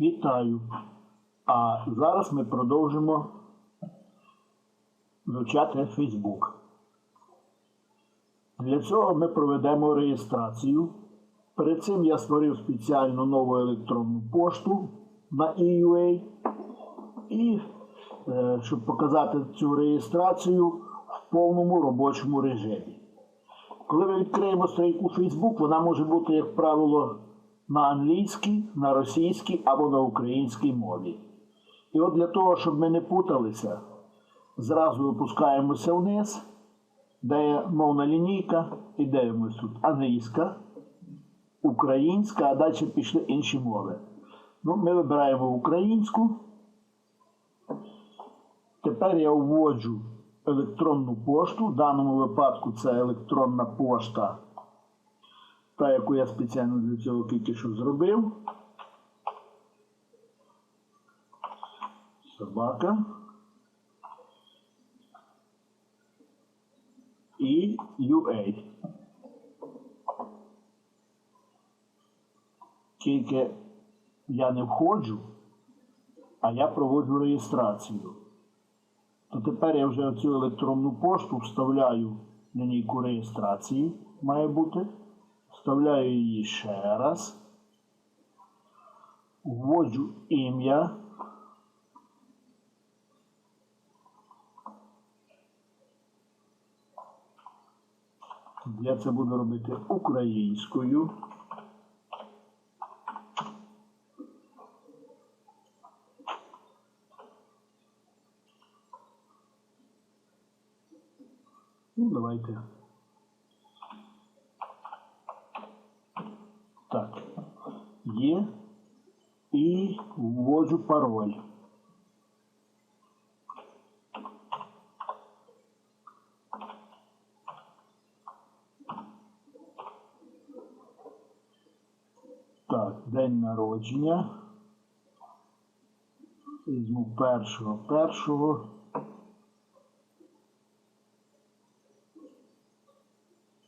Вітаю! А зараз ми продовжимо вивчати Facebook. Для цього ми проведемо реєстрацію. Перед цим я створив спеціальну нову електронну пошту на EUA. І е, щоб показати цю реєстрацію в повному робочому режимі. Коли ми відкриємо сторінку Facebook, вона може бути, як правило, на англійській, на російській або на українській мові. І от для того, щоб ми не путалися, зразу опускаємося вниз, де є мовна лінійка, і дивимося тут англійська, українська, а далі пішли інші мови. Ну, Ми вибираємо українську. Тепер я вводжу електронну пошту. В даному випадку це електронна пошта, та, яку я спеціально для цього тільки що зробив. Собака. І UA. Тільки я не входжу, а я проводжу реєстрацію. То тепер я вже цю електронну пошту вставляю на лінійку реєстрації, має бути. Вставляю її ще раз. Вводжу ім'я. Я це буду робити українською. Ну, давайте. Так. Є. І вводжу пароль. Так, день народження. Візьму першого першого.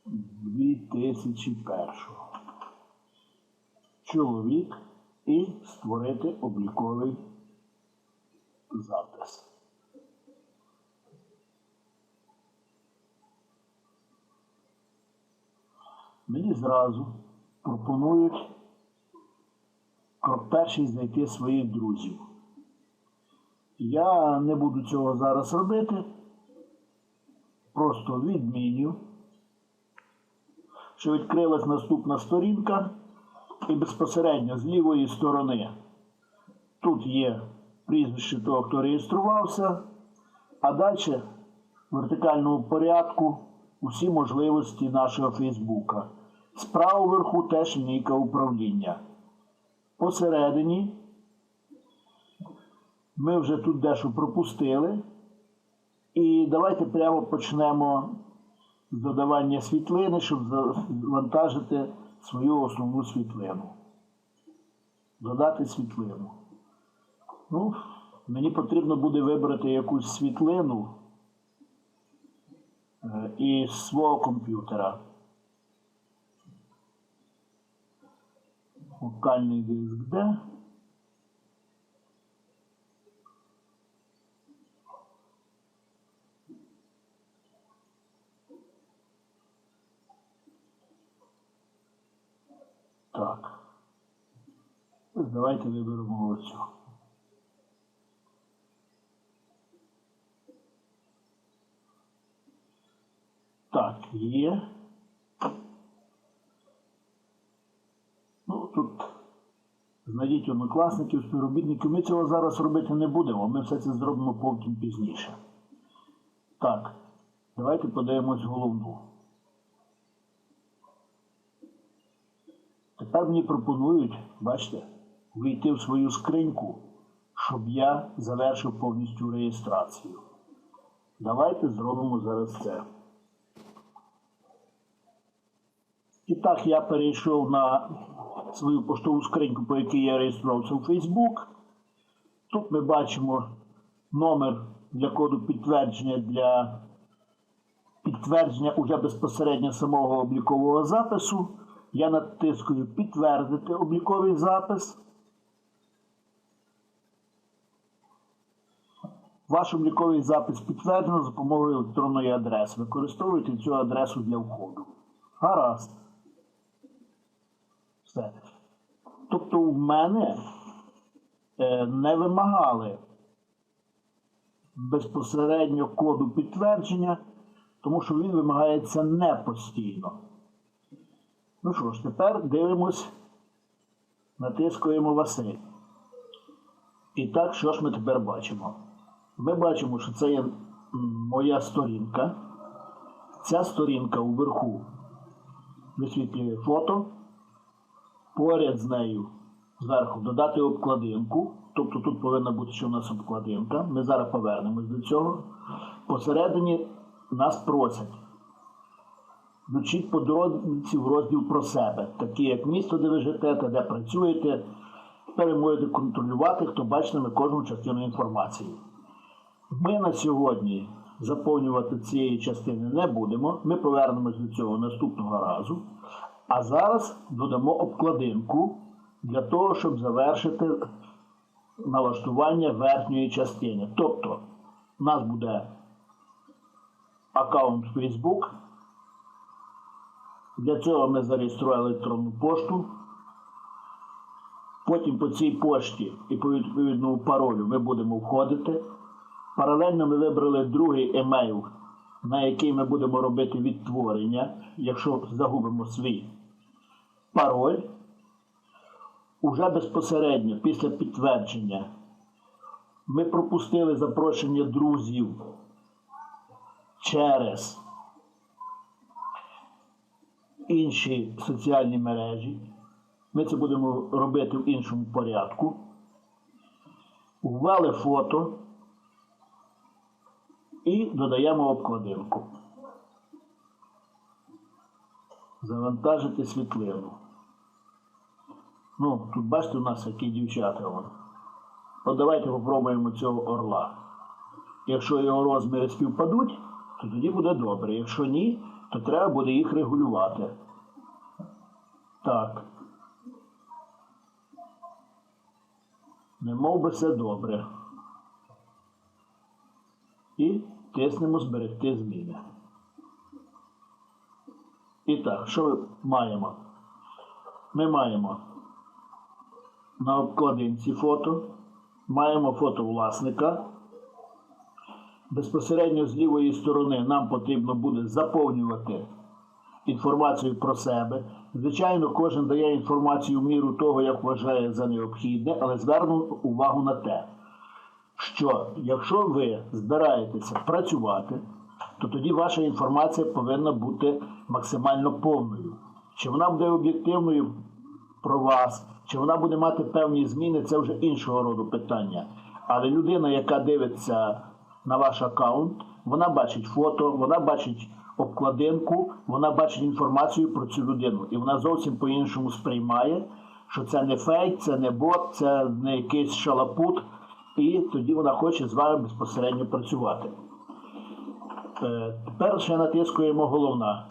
Дві тисячі першого. Чоловік і створити обліковий запис. Мені зразу пропонують крок перший знайти своїх друзів. Я не буду цього зараз робити. Просто відміню, що відкрилась наступна сторінка, і безпосередньо з лівої сторони тут є прізвище того, хто реєструвався, а далі в вертикальному порядку усі можливості нашого Фейсбука. Справа вверху теж лінійка управління. Посередині ми вже тут дещо пропустили. І давайте прямо почнемо з додавання світлини, щоб завантажити свою основну світлину. Додати світлину. Ну, мені потрібно буде вибрати якусь світлину е, із свого комп'ютера. Локальний диск D. Так. Ось давайте виберемо оцю. Так, є. Ну, тут знайдіть однокласників, співробітників. Ми цього зараз робити не будемо. Ми все це зробимо потім пізніше. Так, давайте подивимось головну. Тепер мені пропонують, бачите, вийти в свою скриньку, щоб я завершив повністю реєстрацію. Давайте зробимо зараз це. І так, я перейшов на свою поштову скриньку, по якій я реєструвався у Facebook. Тут ми бачимо номер для коду підтвердження для підтвердження уже безпосередньо самого облікового запису. Я натискую підтвердити обліковий запис. Ваш обліковий запис підтверджено за допомогою електронної адреси. Використовуйте цю адресу для входу. Гаразд. Все. Тобто в мене е, не вимагали безпосередньо коду підтвердження, тому що він вимагається не постійно. Ну що ж, тепер дивимось, натискуємо Василь. І так, що ж ми тепер бачимо? Ми бачимо, що це є моя сторінка. Ця сторінка уверху висвітлює фото. Поряд з нею зверху додати обкладинку. Тобто тут повинна бути ще у нас обкладинка. Ми зараз повернемось до цього. Посередині нас просять. Включіть подробиці в розділ про себе, такі як місто, де ви живете, де працюєте. Тепер можете контролювати, хто бачитиме кожну частину інформації. Ми на сьогодні заповнювати цієї частини не будемо. Ми повернемось до цього наступного разу. А зараз додамо обкладинку для того, щоб завершити налаштування верхньої частини. Тобто, у нас буде аккаунт Facebook. Для цього ми зареєстрували електронну пошту. Потім по цій пошті і по відповідному паролю ми будемо входити. Паралельно ми вибрали другий емейл, на який ми будемо робити відтворення, якщо загубимо свій пароль. Уже безпосередньо після підтвердження ми пропустили запрошення друзів через інші соціальні мережі. Ми це будемо робити в іншому порядку. Ввели фото і додаємо обкладинку. Завантажити світлину. Ну, тут бачите, у нас які дівчата. Вон. От давайте попробуємо цього орла. Якщо його розміри співпадуть, то тоді буде добре. Якщо ні, то треба буде їх регулювати. Так. Не мов би все добре. І тиснемо зберегти зміни. І так, що ми маємо? Ми маємо на обкладинці фото, маємо фото власника. Безпосередньо з лівої сторони нам потрібно буде заповнювати інформацію про себе. Звичайно, кожен дає інформацію в міру того, як вважає за необхідне, але зверну увагу на те, що якщо ви збираєтеся працювати, то тоді ваша інформація повинна бути максимально повною. Чи вона буде об'єктивною про вас, чи вона буде мати певні зміни, це вже іншого роду питання. Але людина, яка дивиться на ваш аккаунт, вона бачить фото, вона бачить обкладинку, вона бачить інформацію про цю людину. І вона зовсім по-іншому сприймає, що це не фейк, це не бот, це не якийсь шалапут, і тоді вона хоче з вами безпосередньо працювати. Е, Тепер ще натискуємо головна.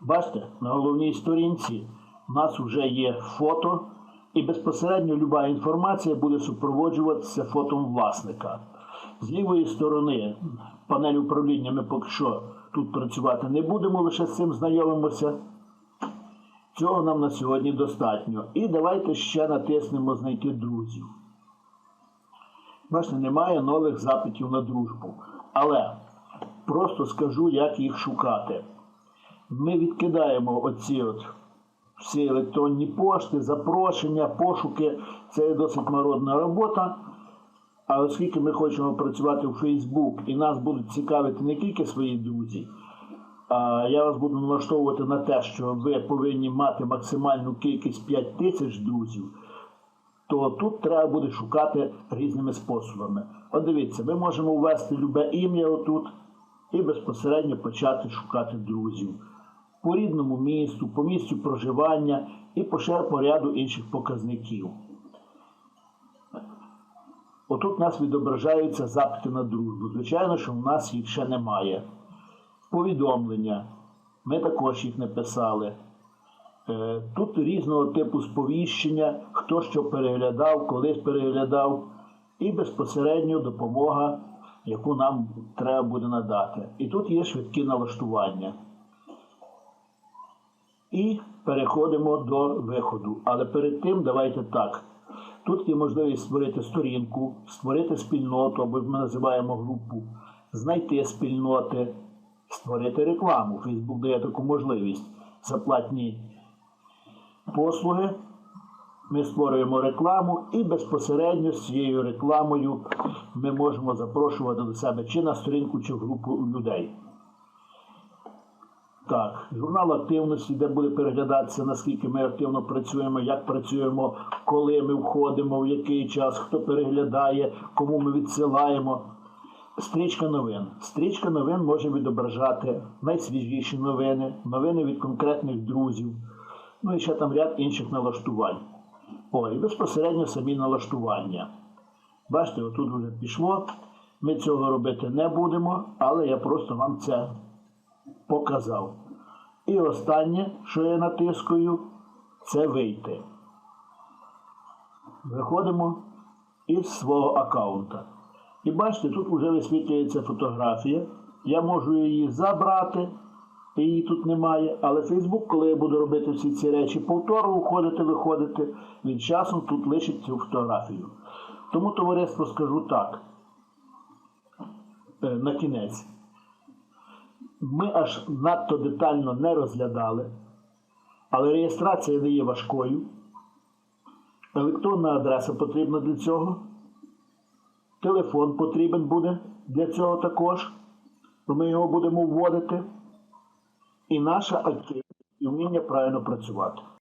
Бачите, на головній сторінці у нас вже є фото, і безпосередньо люба інформація буде супроводжуватися фотом власника. З лівої сторони панель управління ми поки що тут працювати не будемо, лише з цим знайомимося. Цього нам на сьогодні достатньо. І давайте ще натиснемо знайти друзів. Бачите, немає нових запитів на дружбу. Але просто скажу, як їх шукати. Ми відкидаємо оці от всі електронні пошти, запрошення, пошуки. Це досить народна робота. А оскільки ми хочемо працювати у Facebook і нас будуть цікавити не тільки свої друзі, а я вас буду налаштовувати на те, що ви повинні мати максимальну кількість 5 тисяч друзів, то тут треба буде шукати різними способами. От дивіться, ми можемо ввести любе ім'я отут і безпосередньо почати шукати друзів по рідному місту, по місцю проживання і по по ряду інших показників. Отут у нас відображаються запити на дружбу. Звичайно, що в нас їх ще немає. Повідомлення. Ми також їх не писали. Е, Тут різного типу сповіщення, хто що переглядав, колись переглядав. і безпосередньо допомога, яку нам треба буде надати. І тут є швидкі налаштування. І переходимо до виходу. Але перед тим давайте так. Тут є можливість створити сторінку, створити спільноту, або ми називаємо групу, знайти спільноти, створити рекламу. Фейсбук дає таку можливість за платні послуги. Ми створюємо рекламу і безпосередньо з цією рекламою ми можемо запрошувати до себе чи на сторінку, чи в групу людей. Так, журнал активності, де буде переглядатися, наскільки ми активно працюємо, як працюємо, коли ми входимо, в який час, хто переглядає, кому ми відсилаємо. Стрічка новин. Стрічка новин може відображати найсвіжіші новини, новини від конкретних друзів, ну і ще там ряд інших налаштувань. О, і безпосередньо самі налаштування. Бачите, отут вже пішло. Ми цього робити не будемо, але я просто вам це показав. І останнє, що я натискаю, це вийти. Виходимо із свого аккаунта. І бачите, тут вже висвітлюється фотографія. Я можу її забрати, її тут немає. Але Facebook, коли я буду робити всі ці речі, повторно входити, виходити, він часом тут лишить цю фотографію. Тому товариство скажу так. е, На кінець. Ми аж надто детально не розглядали, але реєстрація не є важкою. Електронна адреса потрібна для цього. Телефон потрібен буде для цього також. Ми його будемо вводити. І наша активність і вміння правильно працювати.